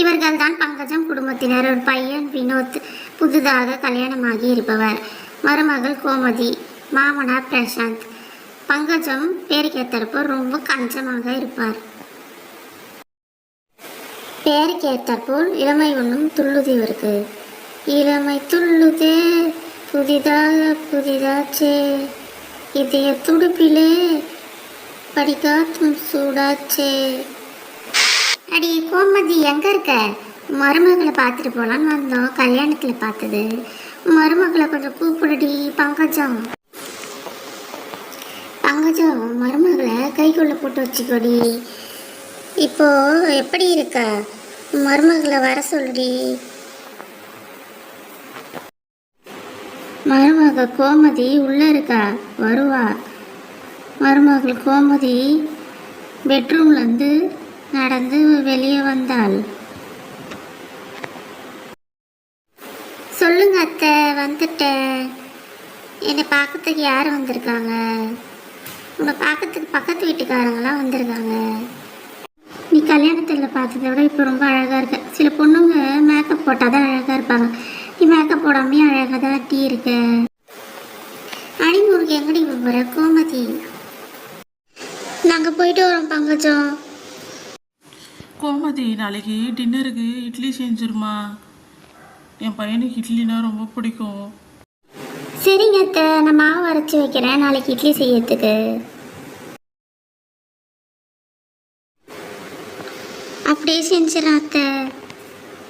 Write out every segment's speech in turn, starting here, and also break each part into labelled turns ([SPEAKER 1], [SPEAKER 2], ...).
[SPEAKER 1] இவர்கள் தான் பங்கஜம் குடும்பத்தினர். ஒரு பையன் வினோத் புதிதாக கல்யாணமாகி இருப்பவர் மருமகள் கோமதி மாமனார் பிரசாந்த். பங்கஜம் பேருக்கேத்தரப்போ ரொம்ப கஞ்சமாக இருப்பார். பேருக்கு இளமை ஒன்றும் துள்ளுது இவருக்கு. இளமை துள்ளுதே புதிதாக புதிதாச்சே. இதய துடுப்பிலே படிக்காத்தும் சூடாச்சே. அடி கோமதி எங்கே இருக்க? மருமகளை பார்த்துட்டு போகலான்னு வந்தோம். கல்யாணத்தில் பார்த்தது. மருமகளை கொஞ்சம் கூப்பிடுடி பங்கஜம். பங்கஜம் மருமகளை கைக்குள்ளே போட்டு வச்சுக்கோடி. இப்போது எப்படி இருக்க? மருமகளை வர சொல்லுடி. மருமக கோமதி உள்ளே இருக்கா? வருவா. மருமகள் கோமதி பெட்ரூம்லேருந்து நடந்து வெளியே வந்தாள். சொல்லுங்க அத்தை வந்துட்டேன். என்னை பார்க்கறதுக்கு யார் வந்திருக்காங்க? உன்னை பார்க்கறதுக்கு பக்கத்து வீட்டுக்காரங்களாம் வந்திருக்காங்க. நீ கல்யாணத்தில் பார்த்ததை விட இப்போ ரொம்ப அழகாக இருக்க. சில பொண்ணுங்க மேக்கப் போட்டால் தான் அழகாக இருப்பாங்க. நீ மேக்கப் போடாமே அழகாக தான் டீ இருக்க. அணிமுருக்கு எங்கடி போகிற கோமதி நாங்கள் போயிட்டு வரோம் பங்கஜம்.
[SPEAKER 2] கோமதி நாளைக்கு டின்னருக்கு இட்லி செஞ்சிருமா? என் பையனுக்கு இட்லினா ரொம்ப பிடிக்கும்.
[SPEAKER 1] சரிங்க அத்தை நான் மாவு அரைச்சி வைக்கிறேன். நாளைக்கு இட்லி செய்யறதுக்கு. அப்படியே செஞ்சிடறேன் அத்தை.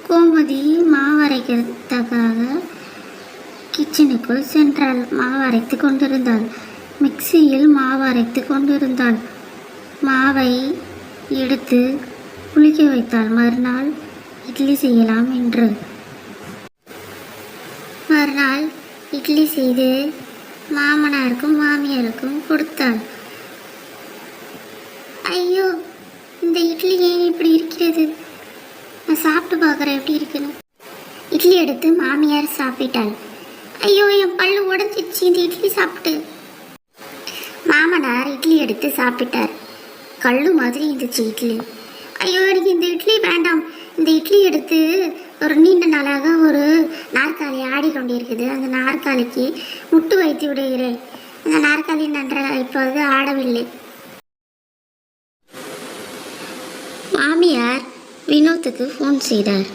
[SPEAKER 1] கோமதி மாவு அரைக்கிறதுக்காக கிச்சனுக்குள் சென்றாள். மாவு அரைத்து கொண்டிருந்தாள். மிக்சியில் மாவு அரைத்து கொண்டிருந்தாள். மாவை எடுத்து புளிக்க வைத்தால் மறுநாள் இட்லி செய்யலாம் என்று. மறுநாள் இட்லி செய்து மாமனாருக்கும் மாமியாருக்கும் கொடுத்தாள். ஐயோ இந்த இட்லி ஏன் இப்படி இருக்கிறது? நான் சாப்பிட்டு பார்க்குறேன் எப்படி இருக்குன்னு. இட்லி எடுத்து மாமியார் சாப்பிட்டாள். ஐயோ என் பல்லு உடஞ்சிச்சு இந்த இட்லி சாப்பிட்டு. மாமனார் இட்லி எடுத்து சாப்பிட்டார். கல்லு மாதிரி இருந்துச்சு இட்லி. ஐயோ எனக்கு இந்த இட்லி வேண்டாம். இந்த இட்லி எடுத்து ஒரு நீண்ட நாளாக ஒரு நாற்காலி ஆடிக்கொண்டிருக்குது அந்த நாற்காலிக்கு முட்டு வைத்து விடுகிறேன். அந்த நாற்காலி நன்றாக இப்போது ஆடவில்லை. மாமியார் வினோத்துக்கு ஃபோன் செய்தார்.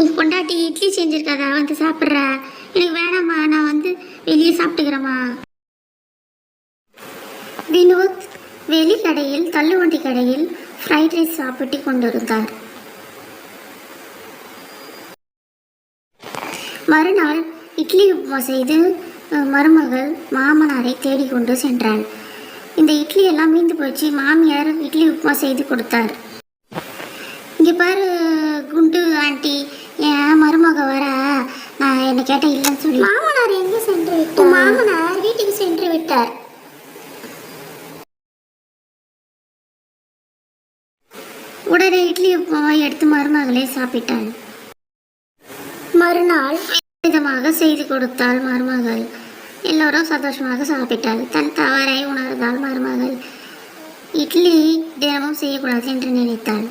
[SPEAKER 1] உன் பொண்டாட்டி இட்லி செஞ்சுருக்காதா? வந்து சாப்பிட்ற? எனக்கு வேணாம்மா நான் வந்து வெளியே சாப்பிட்டுக்கிறேம்மா. வினோத் வெளி கடையில் தள்ளுவண்டி கடையில் ஃப்ரைட் ரைஸ் சாப்பிட்டு கொண்டிருந்தார். மறுநாள் இட்லி உப்புமா செய்து மருமகள் மாமனாரை தேடிக்கொண்டு சென்றாள். இந்த இட்லி எல்லாம் மீந்து போச்சு மாமியார் இட்லி உப்புமா செய்து கொடுத்தார். இங்கே பாரு குண்டு ஆண்டி என் மருமக வர? நான் என்ன கேட்டேன் இல்லைன்னு சொல்லி. மாமனார் எங்கே சென்று விட்டார்? மாமனார் வீட்டுக்கு சென்று விட்டார். உடனே இட்லி உப்புமாவை எடுத்து மருமகளே சாப்பிட்டாள். மறுநாள் விதமாக செய்து கொடுத்தாள் மருமகள். எல்லோரும் சந்தோஷமாக சாப்பிட்டாள். தன் தவறை உணர்ந்தாள் மருமகள். இட்லி தினமும் செய்யக்கூடாது என்று நினைத்தாள்.